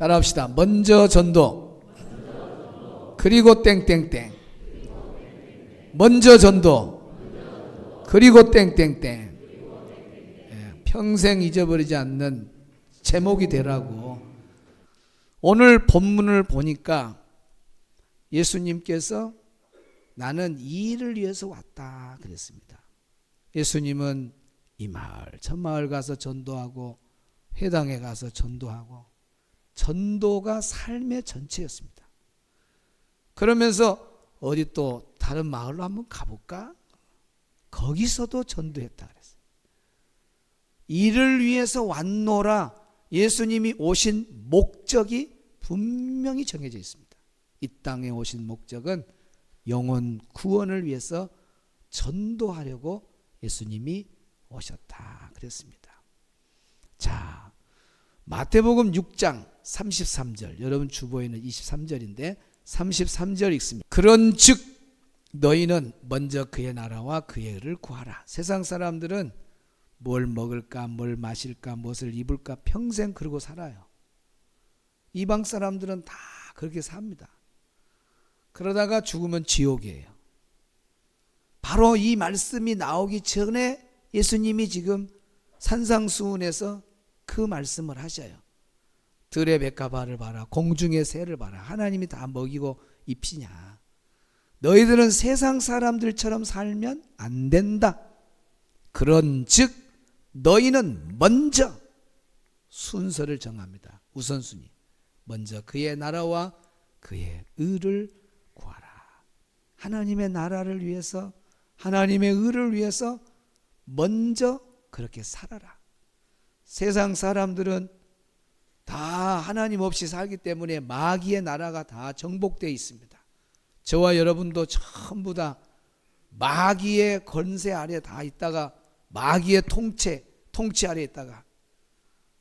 따라합시다. 먼저 전도. 그리고 땡땡땡. 먼저 전도. 그리고 땡땡땡. 예, 평생 잊어버리지 않는 제목이 되라고. 오늘 본문을 보니까 예수님께서 나는 이 일을 위해서 왔다 그랬습니다. 예수님은 이 마을 저 마을 가서 전도하고 회당에 가서 전도하고 전도가 삶의 전체였습니다. 그러면서 어디 또 다른 마을로 한번 가볼까? 거기서도 전도했다 그랬어요. 이를 위해서 왔노라 예수님이 오신 목적이 분명히 정해져 있습니다. 이 땅에 오신 목적은 영혼 구원을 위해서 전도하려고 예수님이 오셨다 그랬습니다. 자, 마태복음 6장 33절. 여러분 주보에는 23절인데 33절 읽습니다. 그런즉 너희는 먼저 그의 나라와 그의 의를 구하라. 세상 사람들은 뭘 먹을까, 뭘 마실까, 무엇을 입을까 평생 그러고 살아요. 이방 사람들은 다 그렇게 삽니다. 그러다가 죽으면 지옥이에요. 바로 이 말씀이 나오기 전에 예수님이 지금 산상수훈에서 그 말씀을 하셔요. 들의 백가바를 봐라. 공중의 새를 봐라. 하나님이 다 먹이고 입히냐. 너희들은 세상 사람들처럼 살면 안 된다. 그런 즉 너희는 먼저 순서를 정합니다. 우선순위. 먼저 그의 나라와 그의 의를 구하라. 하나님의 나라를 위해서 하나님의 의를 위해서 먼저 그렇게 살아라. 세상 사람들은 다 하나님 없이 살기 때문에 마귀의 나라가 다 정복되어 있습니다. 저와 여러분도 전부 다 마귀의 권세 아래 다 있다가 마귀의 통치, 통치 아래 있다가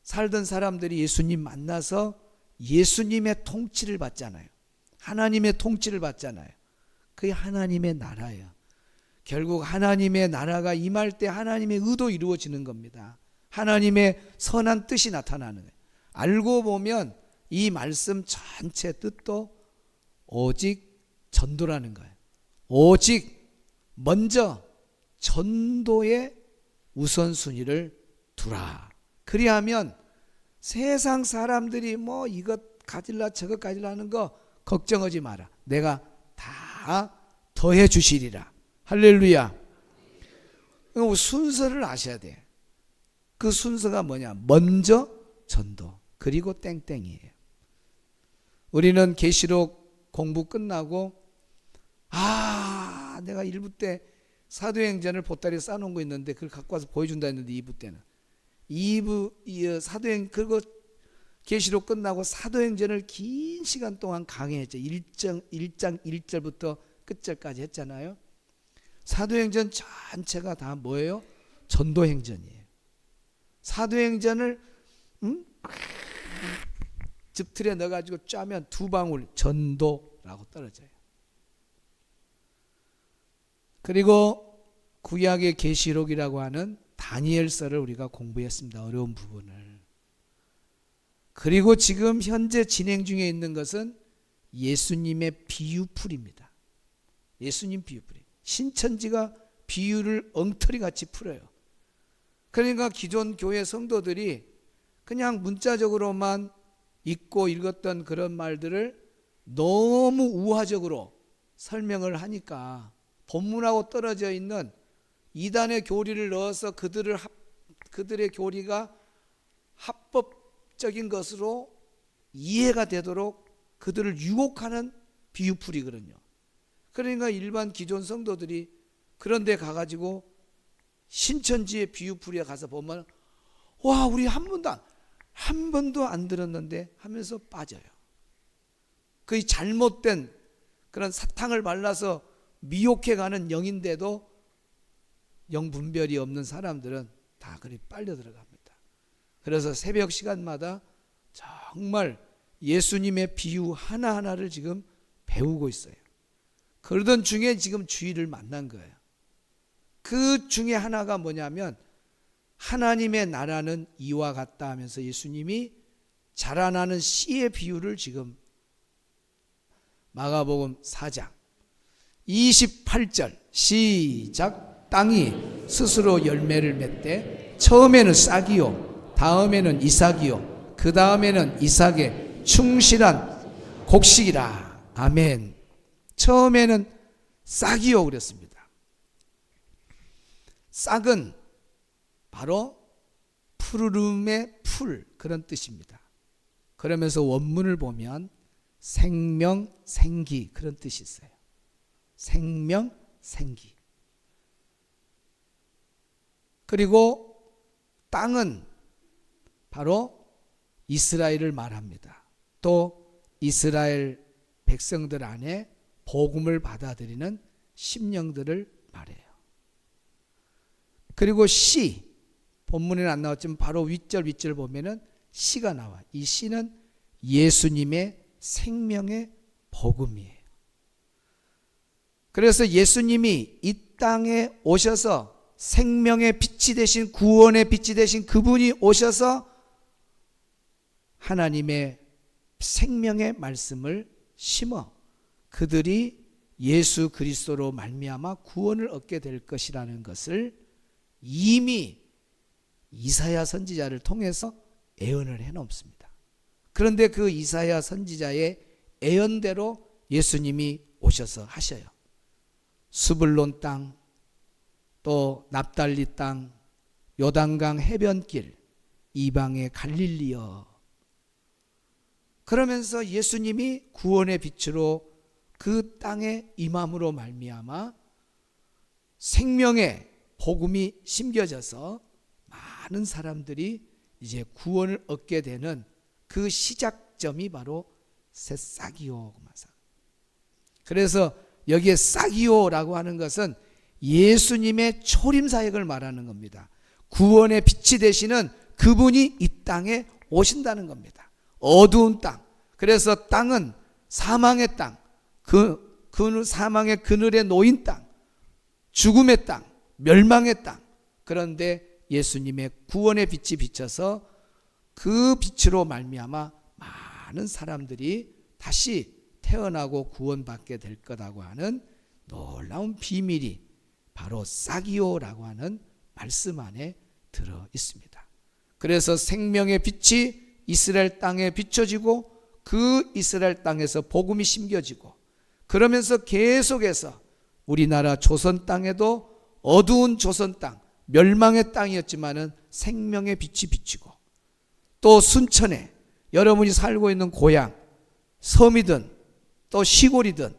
살던 사람들이 예수님 만나서 예수님의 통치를 받잖아요. 하나님의 통치를 받잖아요. 그게 하나님의 나라예요. 결국 하나님의 나라가 임할 때 하나님의 의도 이루어지는 겁니다. 하나님의 선한 뜻이 나타나는 거예요. 알고 보면 이 말씀 전체 뜻도 오직 전도라는 거예요. 오직 먼저 전도의 우선순위를 두라. 그리하면 세상 사람들이 뭐 이것 가질라 저것 가질라 하는 거 걱정하지 마라. 내가 다 더해 주시리라. 할렐루야. 순서를 아셔야 돼. 그 순서가 뭐냐? 먼저 전도, 그리고 땡땡이에요. 우리는 계시록 공부 끝나고 아, 내가 1부 때 사도행전을 보따리에 싸놓은 거 있는데 그걸 갖고 와서 보여준다 했는데 2부 때는 2부 이 어, 사도행 그거 계시록 끝나고 사도행전을 긴 시간 동안 강의했죠. 1장 1장 1절부터 끝절까지 했잖아요. 사도행전 전체가 다 뭐예요? 전도행전이에요. 사도행전을 음? 즙틀에 넣어가지고 짜면 두 방울 전도라고 떨어져요. 그리고 구약의 계시록이라고 하는 다니엘서를 우리가 공부했습니다. 어려운 부분을. 그리고 지금 현재 진행 중에 있는 것은 예수님의 비유풀입니다. 예수님 비유풀이. 신천지가 비유를 엉터리 같이 풀어요. 그러니까 기존 교회 성도들이 그냥 문자적으로만 읽고 읽었던 그런 말들을 너무 우화적으로 설명을 하니까 본문하고 떨어져 있는 이단의 교리를 넣어서 그들을 합, 그들의 교리가 합법적인 것으로 이해가 되도록 그들을 유혹하는 비유풀이거든요. 그러니까 일반 기존 성도들이 그런 데 가가지고 신천지의 비유풀이에 가서 보면 와 우리 한 안, 한 번도 안 들었는데 하면서 빠져요. 그 잘못된 그런 사탕을 발라서 미혹해 가는 영인데도 영분별이 없는 사람들은 다 그리 빨려 들어갑니다. 그래서 새벽 시간마다 정말 예수님의 비유 하나하나를 지금 배우고 있어요. 그러던 중에 지금 주의를 만난 거예요. 그 중에 하나가 뭐냐면 하나님의 나라는 이와 같다 하면서 예수님이 자라나는 씨의 비유를 지금 마가복음 4장 28절 시작. 땅이 스스로 열매를 맺되 처음에는 싹이요 다음에는 이삭이요 그 다음에는 이삭의 충실한 곡식이라. 아멘. 처음에는 싹이요 그랬습니다. 싹은 바로 푸르름의 풀 그런 뜻입니다 그러면서 원문을 보면 생명, 생기 그런 뜻이 있어요. 생명, 생기. 그리고 땅은 바로 이스라엘을 말합니다. 또 이스라엘 백성들 안에 복음을 받아들이는 심령들을 말해요. 그리고 씨 본문에는 안 나왔지만 바로 윗절 윗절 보면은 씨가 나와. 이 씨는 예수님의 생명의 복음이에요. 그래서 예수님이 이 땅에 오셔서 생명의 빛이 되신 구원의 빛이 되신 그분이 오셔서 하나님의 생명의 말씀을 심어 그들이 예수 그리스도로 말미암아 구원을 얻게 될 것이라는 것을 이미 이사야 선지자를 통해서 예언을 해 놓습니다. 그런데 그 이사야 선지자의 예언대로 예수님이 오셔서 하셔요. 수블론 땅, 또 납달리 땅, 요단강 해변길, 이방의 갈릴리여. 그러면서 예수님이 구원의 빛으로 그 땅에 임함으로 말미암아 생명의 복음이 심겨져서 많은 사람들이 이제 구원을 얻게 되는 그 시작점이 바로 새싹이요. 그래서 여기에 싹이요라고 하는 것은 예수님의 초림 사역을 말하는 겁니다. 구원의 빛이 되시는 그분이 이 땅에 오신다는 겁니다. 어두운 땅. 그래서 땅은 사망의 땅, 그, 그 사망의 그늘에 놓인 땅, 죽음의 땅, 멸망의 땅. 그런데 예수님의 구원의 빛이 비쳐서 그 빛으로 말미암아 많은 사람들이 다시 태어나고 구원받게 될 거라고 하는 놀라운 비밀이 바로 싹이오라고 하는 말씀 안에 들어 있습니다. 그래서 생명의 빛이 이스라엘 땅에 비춰지고 그 이스라엘 땅에서 복음이 심겨지고 그러면서 계속해서 우리나라 조선 땅에도 어두운 조선 땅, 멸망의 땅이었지만은 생명의 빛이 비치고 또 순천에 여러분이 살고 있는 고향, 섬이든 또 시골이든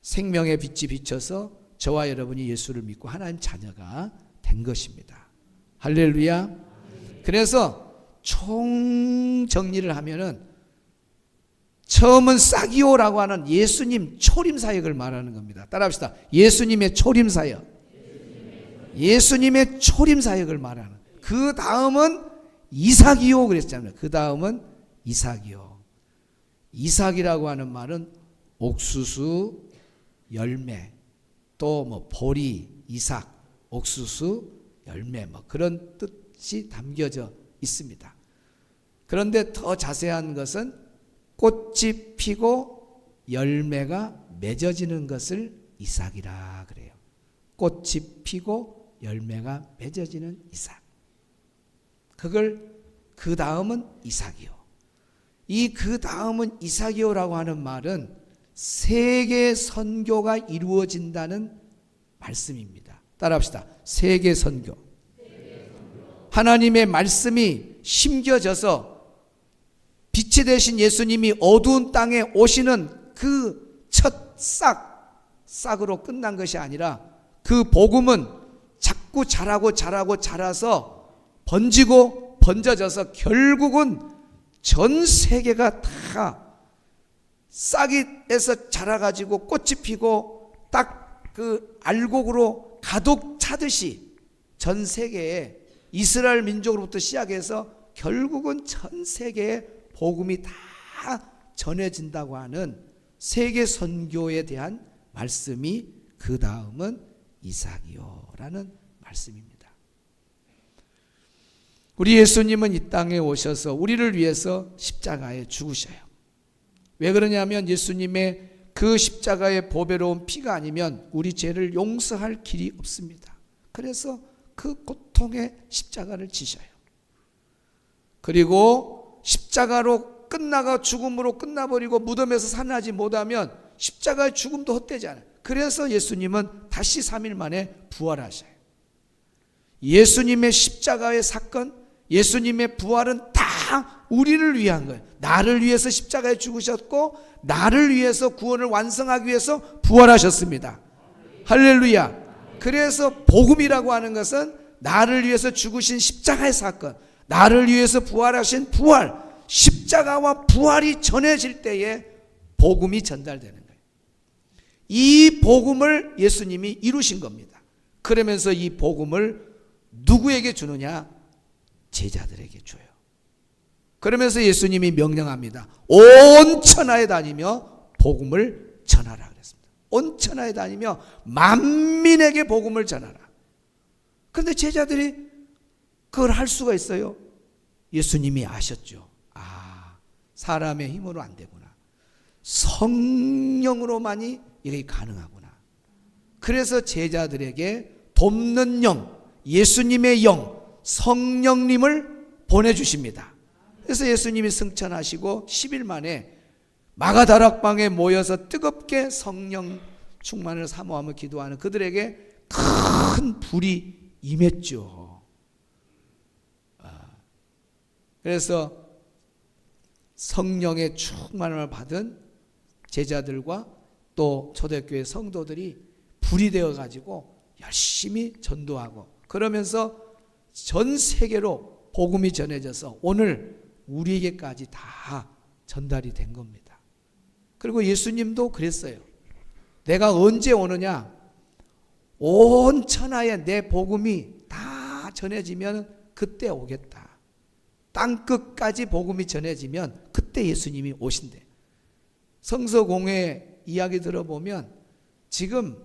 생명의 빛이 비쳐서 저와 여러분이 예수를 믿고 하나님 자녀가 된 것입니다. 할렐루야. 그래서 총 정리를 하면은 처음은 싹이오라고 하는 예수님 초림 사역을 말하는 겁니다. 따라합시다. 예수님의 초림 사역. 예수님의 초림 사역을 말하는. 그 다음은 이삭이요 그랬잖아요. 그 다음은 이삭이요. 이삭이라고 하는 말은 옥수수 열매 또 뭐 보리 이삭 옥수수 열매 뭐 그런 뜻이 담겨져 있습니다. 그런데 더 자세한 것은 꽃이 피고 열매가 맺어지는 것을 이삭이라 그래요. 꽃이 피고 열매가 맺어지는 이삭. 그걸 그 다음은 이삭이요. 이 그 다음은 이삭이요라고 하는 말은 세계 선교가 이루어진다는 말씀입니다. 따라합시다. 세계 선교. 하나님의 말씀이 심겨져서 빛이 되신 예수님이 어두운 땅에 오시는 그 첫 싹, 싹으로 끝난 것이 아니라 그 복음은 자꾸 자라고 자라고 자라서 번지고 번져져서 결국은 전 세계가 다 싹이에서 자라가지고 꽃이 피고 딱 그 알곡으로 가득 차듯이 전 세계에 이스라엘 민족으로부터 시작해서 결국은 전 세계에 복음이 다 전해진다고 하는 세계 선교에 대한 말씀이 그 다음은 이삭이요 라는 말씀입니다. 우리 예수님은 이 땅에 오셔서 우리를 위해서 십자가에 죽으셔요. 왜 그러냐면 예수님의 그 십자가의 보배로운 피가 아니면 우리 죄를 용서할 길이 없습니다. 그래서 그 고통의 십자가를 지셔요. 그리고 십자가로 끝나가 죽음으로 끝나버리고 무덤에서 살아나지 못하면 십자가의 죽음도 헛되잖아요. 그래서 예수님은 다시 3일 만에 부활하셔요. 예수님의 십자가의 사건, 예수님의 부활은 다 우리를 위한 거예요. 나를 위해서 십자가에 죽으셨고, 나를 위해서 구원을 완성하기 위해서 부활하셨습니다. 할렐루야. 그래서 복음이라고 하는 것은 나를 위해서 죽으신 십자가의 사건, 나를 위해서 부활하신 부활, 십자가와 부활이 전해질 때에 복음이 전달되는 거예요. 이 복음을 예수님이 이루신 겁니다. 그러면서 이 복음을 누구에게 주느냐? 제자들에게 줘요. 그러면서 예수님이 명령합니다. 온 천하에 다니며 복음을 전하라 그랬습니다. 온 천하에 다니며 만민에게 복음을 전하라. 그런데 제자들이 그걸 할 수가 있어요? 예수님이 아셨죠. 아, 사람의 힘으로 안 되구나. 성령으로만이 이게 가능하구나. 그래서 제자들에게 돕는 영, 예수님의 영, 성령님을 보내주십니다. 그래서 예수님이 승천하시고 10일 만에 마가다락방에 모여서 뜨겁게 성령 충만을 사모하며 기도하는 그들에게 큰 불이 임했죠. 아, 그래서 성령의 충만을 받은 제자들과 또 초대교회 성도들이 불이 되어 가지고 열심히 전도하고 그러면서 전 세계로 복음이 전해져서 오늘 우리에게까지 다 전달이 된 겁니다. 그리고 예수님도 그랬어요. 내가 언제 오느냐? 온 천하에 내 복음이 다 전해지면 그때 오겠다. 땅 끝까지 복음이 전해지면 그때 예수님이 오신대. 성서공회 이야기 들어보면 지금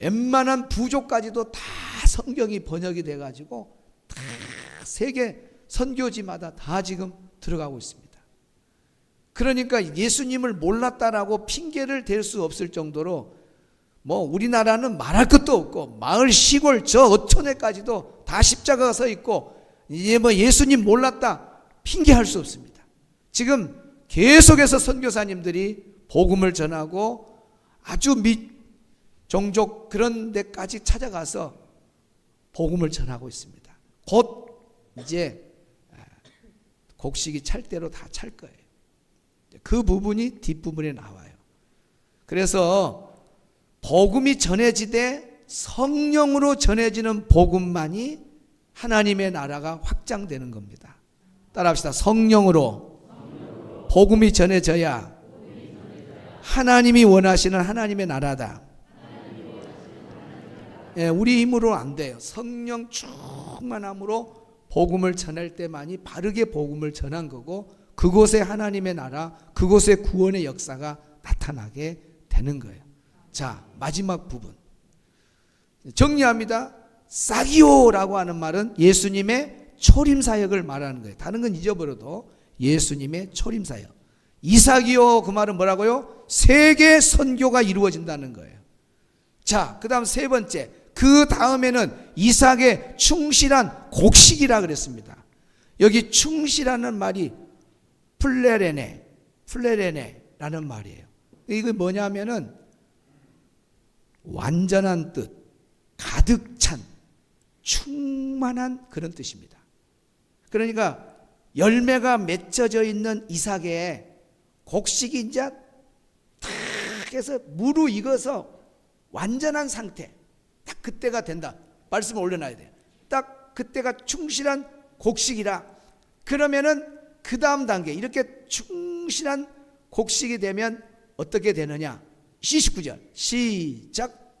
웬만한 부족까지도 다 성경이 번역이 돼가지고 다 세계 선교지마다 다 지금 들어가고 있습니다. 그러니까 예수님을 몰랐다라고 핑계를 댈 수 없을 정도로 뭐 우리나라는 말할 것도 없고 마을 시골 저 어촌에까지도 다 십자가가 서 있고 이제 뭐 예수님 몰랐다 핑계할 수 없습니다. 지금 계속해서 선교사님들이 복음을 전하고 아주 밑 종족 그런 데까지 찾아가서 복음을 전하고 있습니다. 곧 이제 곡식이 찰 대로 다 찰 거예요. 그 부분이 뒷부분에 나와요. 그래서 복음이 전해지되 성령으로 전해지는 복음만이 하나님의 나라가 확장되는 겁니다. 따라합시다. 성령으로 복음이 전해져야 하나님이 원하시는 하나님의 나라다. 예, 우리 힘으로 안 돼요. 성령 충만함으로 복음을 전할 때만이 바르게 복음을 전한 거고 그곳에 하나님의 나라, 그곳에 구원의 역사가 나타나게 되는 거예요. 자, 마지막 부분. 정리합니다. 사기오라고 하는 말은 예수님의 초림 사역을 말하는 거예요. 다른 건 잊어버려도 예수님의 초림 사역. 이사기오 그 말은 뭐라고요? 세계 선교가 이루어진다는 거예요. 자, 그 다음 세 번째. 그 다음에는 이삭의 충실한 곡식이라 그랬습니다. 여기 충실하는 말이 플레레네, 플레레네라는 말이에요. 이거 뭐냐면은 완전한 뜻, 가득 찬, 충만한 그런 뜻입니다. 그러니까 열매가 맺혀져 있는 이삭에 곡식이 이제 탁 해서 무르익어서 완전한 상태. 딱 그때가 된다. 말씀을 올려놔야 돼요. 딱 그때가 충실한 곡식이라. 그러면은 그 다음 단계 이렇게 충실한 곡식이 되면 어떻게 되느냐? 29절 시작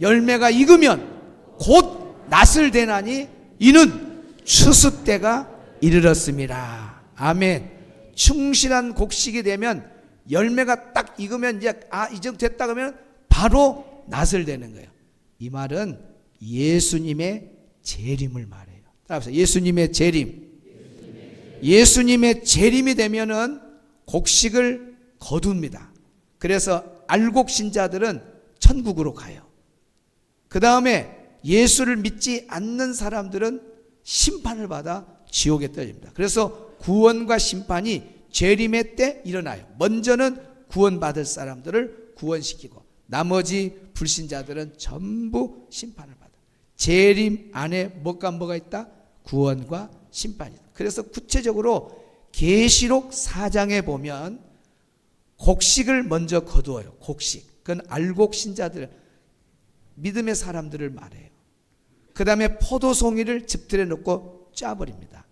열매가 익으면 곧 낫을 대나니 이는 추수 때가 이르렀습니다. 아멘. 충실한 곡식이 되면 열매가 딱 익으면 이제 아 이제 됐다 그러면 바로 낫을 되는 거예요. 이 말은 예수님의 재림을 말해요. 따라서 예수님의 재림. 예수님의 재림이 되면은 곡식을 거둡니다. 그래서 알곡 신자들은 천국으로 가요. 그 다음에 예수를 믿지 않는 사람들은 심판을 받아 지옥에 떨립니다. 그래서 구원과 심판이 재림의 때 일어나요. 먼저는 구원받을 사람들을 구원시키고 나머지 불신자들은 전부 심판을 받아. 재림 안에 뭐가 뭐가 있다? 구원과 심판이다. 그래서 구체적으로 계시록 4장에 보면 곡식을 먼저 거두어요. 곡식. 그건 알곡 신자들 믿음의 사람들을 말해요. 그 다음에 포도송이를 집들에 놓고 짜버립니다.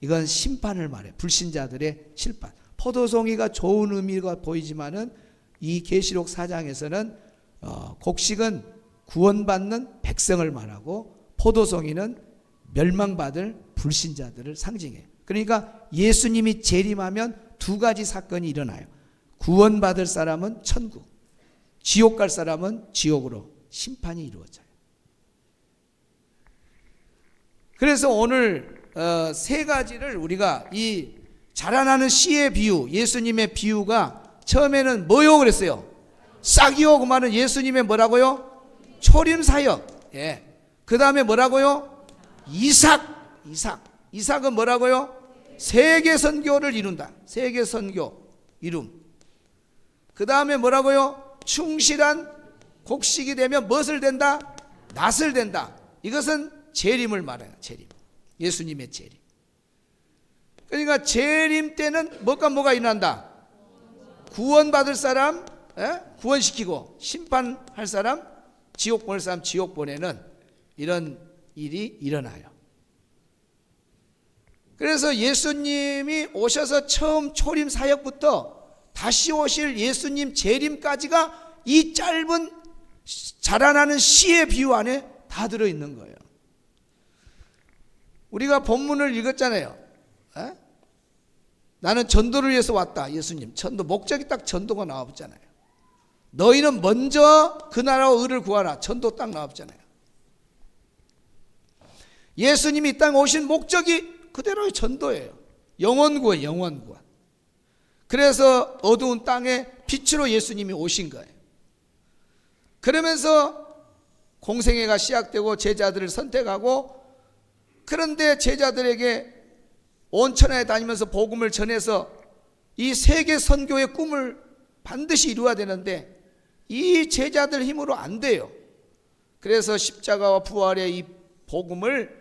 이건 심판을 말해. 불신자들의 심판. 포도송이가 좋은 의미가 보이지만은 이 계시록 4장에서는 어, 곡식은 구원받는 백성을 말하고 포도송이는 멸망받을 불신자들을 상징해요. 그러니까 예수님이 재림하면 두 가지 사건이 일어나요. 구원받을 사람은 천국, 지옥 갈 사람은 지옥으로 심판이 이루어져요. 그래서 오늘 어, 세 가지를 우리가 이 자라나는 씨의 비유, 예수님의 비유가 처음에는 뭐요 그랬어요? 싹이요 그 말은 예수님의 뭐라고요? 초림 사역. 예. 그 다음에 뭐라고요? 이삭, 이삭. 이삭은 뭐라고요? 세계 선교를 이룬다. 세계 선교 이룸. 그 다음에 뭐라고요? 충실한 곡식이 되면 무엇을 된다? 낫을 된다. 이것은 재림을 말해요. 재림. 예수님의 재림. 그러니까 재림 때는 뭐가 뭐가 일어난다? 구원받을 사람 예? 구원시키고 심판할 사람 지옥 보낼 사람 지옥 보내는 이런 일이 일어나요. 그래서 예수님이 오셔서 처음 초림 사역부터 다시 오실 예수님 재림까지가 이 짧은 자라나는 시의 비유 안에 다 들어 있는 거예요. 우리가 본문을 읽었잖아요. 에? 나는 전도를 위해서 왔다. 예수님. 전도 목적이 딱 전도가 나왔잖아요. 너희는 먼저 그 나라와 의를 구하라. 전도 딱 나왔잖아요. 예수님이 이 땅에 오신 목적이 그대로의 전도예요. 영원 구원, 영원 구원. 그래서 어두운 땅에 빛으로 예수님이 오신 거예요. 그러면서 공생애가 시작되고 제자들을 선택하고 그런데 제자들에게 온 천하에 다니면서 복음을 전해서 이 세계 선교의 꿈을 반드시 이루어야 되는데 이 제자들 힘으로 안 돼요. 그래서 십자가와 부활의 이 복음을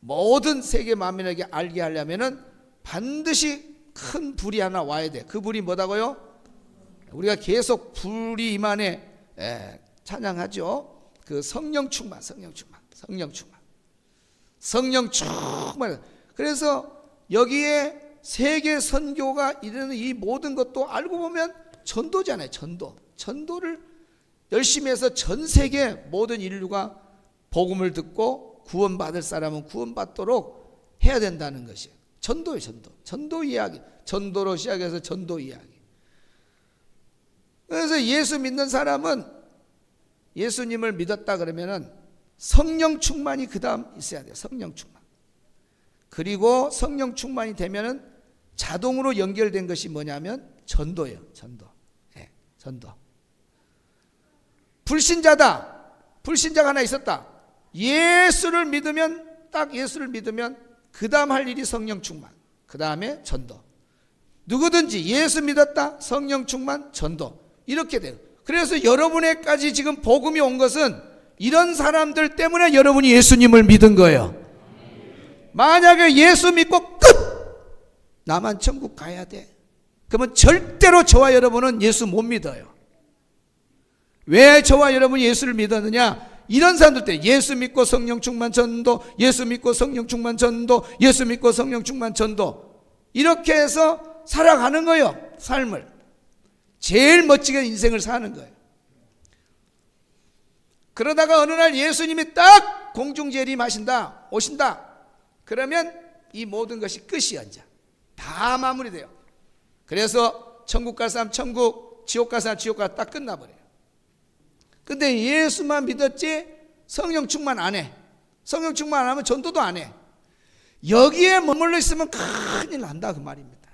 모든 세계 만민에게 알게 하려면은 반드시 큰 불이 하나 와야 돼. 그 불이 뭐다고요? 우리가 계속 불이 임안에 에, 찬양하죠. 그 성령 충만, 성령 충만, 성령 충만, 성령 충만. 그래서 여기에 세계 선교가 이르는 이 모든 것도 알고 보면 전도잖아요. 전도. 전도를 열심히 해서 전 세계 모든 인류가 복음을 듣고 구원받을 사람은 구원받도록 해야 된다는 것이에요. 전도예요, 전도. 전도 이야기. 전도로 시작해서 전도 이야기. 그래서 예수 믿는 사람은 예수님을 믿었다 그러면은 성령 충만이 그 다음 있어야 돼요. 성령 충만. 그리고 성령 충만이 되면은 자동으로 연결된 것이 뭐냐면 전도예요. 전도. 네, 전도. 불신자다. 불신자가 하나 있었다. 예수를 믿으면 딱 예수를 믿으면 그 다음 할 일이 성령 충만. 그 다음에 전도. 누구든지 예수 믿었다. 성령 충만, 전도. 이렇게 돼요. 그래서 여러분에까지 지금 복음이 온 것은 이런 사람들 때문에 여러분이 예수님을 믿은 거예요. 만약에 예수 믿고 끝! 나만 천국 가야 돼. 그러면 절대로 저와 여러분은 예수 못 믿어요. 왜 저와 여러분이 예수를 믿었느냐? 이런 사람들 때 예수 믿고 성령 충만 전도, 예수 믿고 성령 충만 전도, 예수 믿고 성령 충만 전도. 이렇게 해서 살아가는 거예요. 삶을. 제일 멋지게 인생을 사는 거예요. 그러다가 어느 날 예수님이 딱 공중 재림하신다, 오신다. 그러면 이 모든 것이 끝이야, 이제. 다 마무리돼요. 그래서 천국 갈 사람 천국, 지옥 갈 사람 지옥 가딱 끝나버려요. 근데 예수만 믿었지 성령 충만 안 해. 성령 충만 안 하면 전도도 안 해. 여기에 머물러 있으면 큰일 난다 그 말입니다.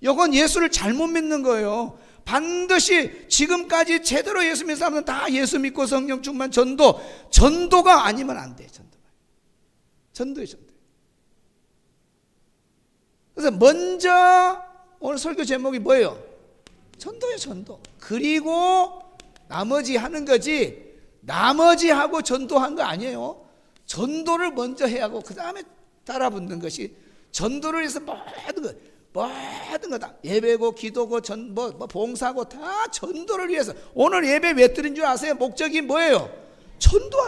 이건 예수를 잘못 믿는 거예요. 반드시 지금까지 제대로 예수 믿는 사람은 다 예수 믿고 성령 충만 전도 전도가 아니면 안 돼. 전도. 전도예 전도. 그래서 먼저 오늘 설교 제목이 뭐예요? 전도예 전도. 그리고 나머지 하는 거지. 나머지 하고 전도한 거 아니에요. 전도를 먼저 해야 하고 그 다음에 따라붙는 것이 전도를 해서 모든 거 모든 거 다 예배고 기도고 전뭐 뭐 봉사고 다 전도를 위해서 오늘 예배 왜 드린 줄 아세요? 목적이 뭐예요?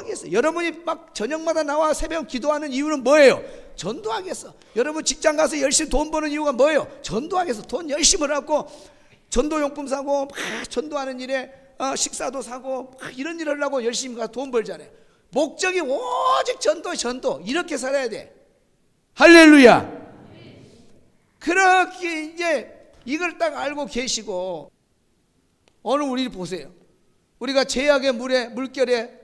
위해서 여러분이 막 저녁마다 나와 새벽 기도하는 이유는 뭐예요? 위해서 여러분 직장 가서 열심히 돈 버는 이유가 뭐예요? 위해서 돈 열심히 벌고 전도용품 사고 막 전도하는 일에 어, 식사도 사고 막 이런 일을 하려고 열심히 가서 돈 벌잖아요 목적이 오직 전도 전도 이렇게 살아야 돼 할렐루야 그렇게 이제 이걸 딱 알고 계시고 오늘 우리 보세요. 우리가 제약의 물에 물결에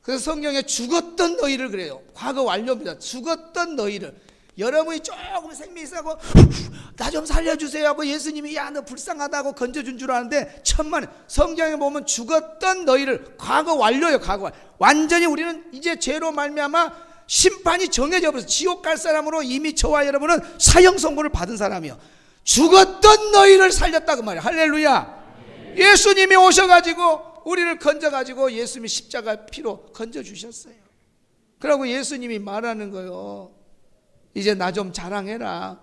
그 성경에 죽었던 너희를 그래요. 과거 완료입니다. 죽었던 너희를 여러분이 조금 생명이 있고 나 좀 살려주세요 하고 예수님이 야 너 불쌍하다고 건져준 줄 아는데 천만 성경에 보면 죽었던 너희를 과거 완료예요. 과거. 완전히 우리는 이제 죄로 말미암아 심판이 정해져 버려서 지옥 갈 사람으로 이미 저와 여러분은 사형 선고를 받은 사람이요. 죽었던 너희를 살렸다 그 말이야. 할렐루야. 예수님이 오셔가지고 우리를 건져가지고 예수님이 십자가 피로 건져 주셨어요. 그러고 예수님이 말하는 거요. 이제 나 좀 자랑해라.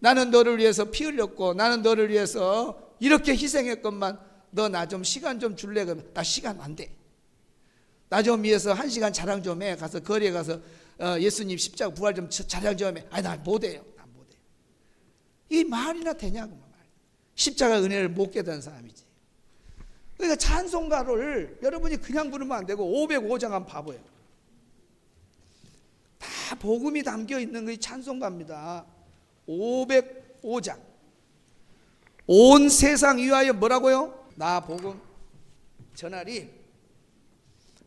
나는 너를 위해서 피 흘렸고 나는 너를 위해서 이렇게 희생했건만 너 나 좀 시간 좀 줄래 그러면 나 시간 안 돼. 나 좀 위해서 한 시간 자랑 좀 해. 가서 거리에 가서 어, 예수님 십자가 부활 좀 자랑 좀 해. 아니 나 못해요. 나 못해. 이 말이나 되냐고 말. 십자가 은혜를 못 깨닫는 사람이지. 그러니까 찬송가를 여러분이 그냥 부르면 안 되고 505장 한번 봐봐요. 다 복음이 담겨 있는 게 찬송가입니다. 505장. 온 세상 위하여 뭐라고요? 나 복음 전하리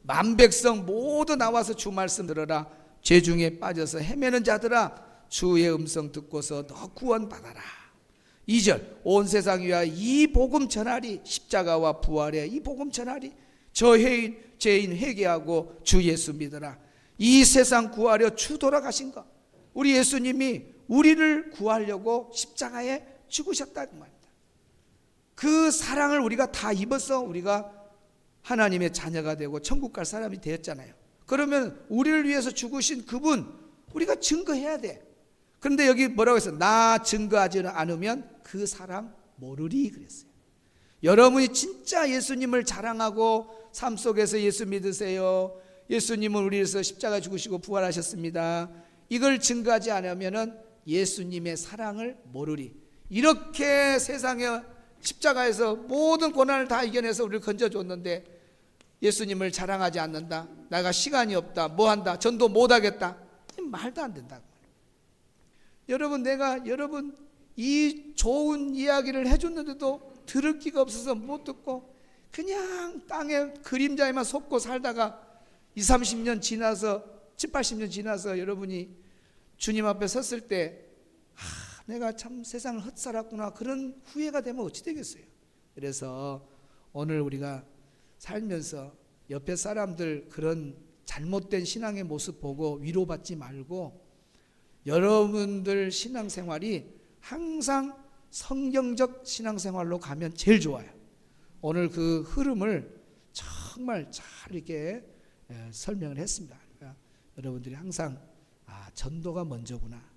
만 백성 모두 나와서 주 말씀 들어라 죄 중에 빠져서 헤매는 자들아 주의 음성 듣고서 너 구원 받아라. 2절 온 세상 위하여 이 복음 전하리 십자가와 부활의 이 복음 전하리. 저 해인 죄인 회개하고 주 예수 믿어라. 이 세상 구하려 주 돌아가신 것. 우리 예수님이 우리를 구하려고 십자가에 죽으셨다 그 말입니다. 그 사랑을 우리가 다 입어서 우리가 하나님의 자녀가 되고 천국 갈 사람이 되었잖아요. 그러면 우리를 위해서 죽으신 그분 우리가 증거해야 돼. 그런데 여기 뭐라고 했어? 나 증거하지 않으면 그 사람 모르리 그랬어요. 여러분이 진짜 예수님을 자랑하고 삶 속에서 예수 믿으세요. 예수님은 우리 위해서 십자가 죽으시고 부활하셨습니다. 이걸 증거하지 않으면은 예수님의 사랑을 모르리. 이렇게 세상에 십자가에서 모든 고난을 다 이겨내서 우리를 건져줬는데 예수님을 자랑하지 않는다. 내가 시간이 없다. 뭐 한다. 전도 못 하겠다. 말도 안 된다고. 여러분 내가 여러분 이 좋은 이야기를 해 줬는데도 들을 기가 없어서 못 듣고 그냥 땅에 그림자에만 속고 살다가 2, 30년 지나서 7, 80년 지나서 여러분이 주님 앞에 섰을 때 아, 내가 참 세상을 헛살았구나 그런 후회가 되면 어찌 되겠어요. 그래서 오늘 우리가 살면서 옆에 사람들 그런 잘못된 신앙의 모습 보고 위로받지 말고 여러분들 신앙생활이 항상 성경적 신앙생활로 가면 제일 좋아요. 오늘 그 흐름을 정말 잘 이렇게 예, 설명을 했습니다. 그러니까 여러분들이 항상 아 전도가 먼저구나.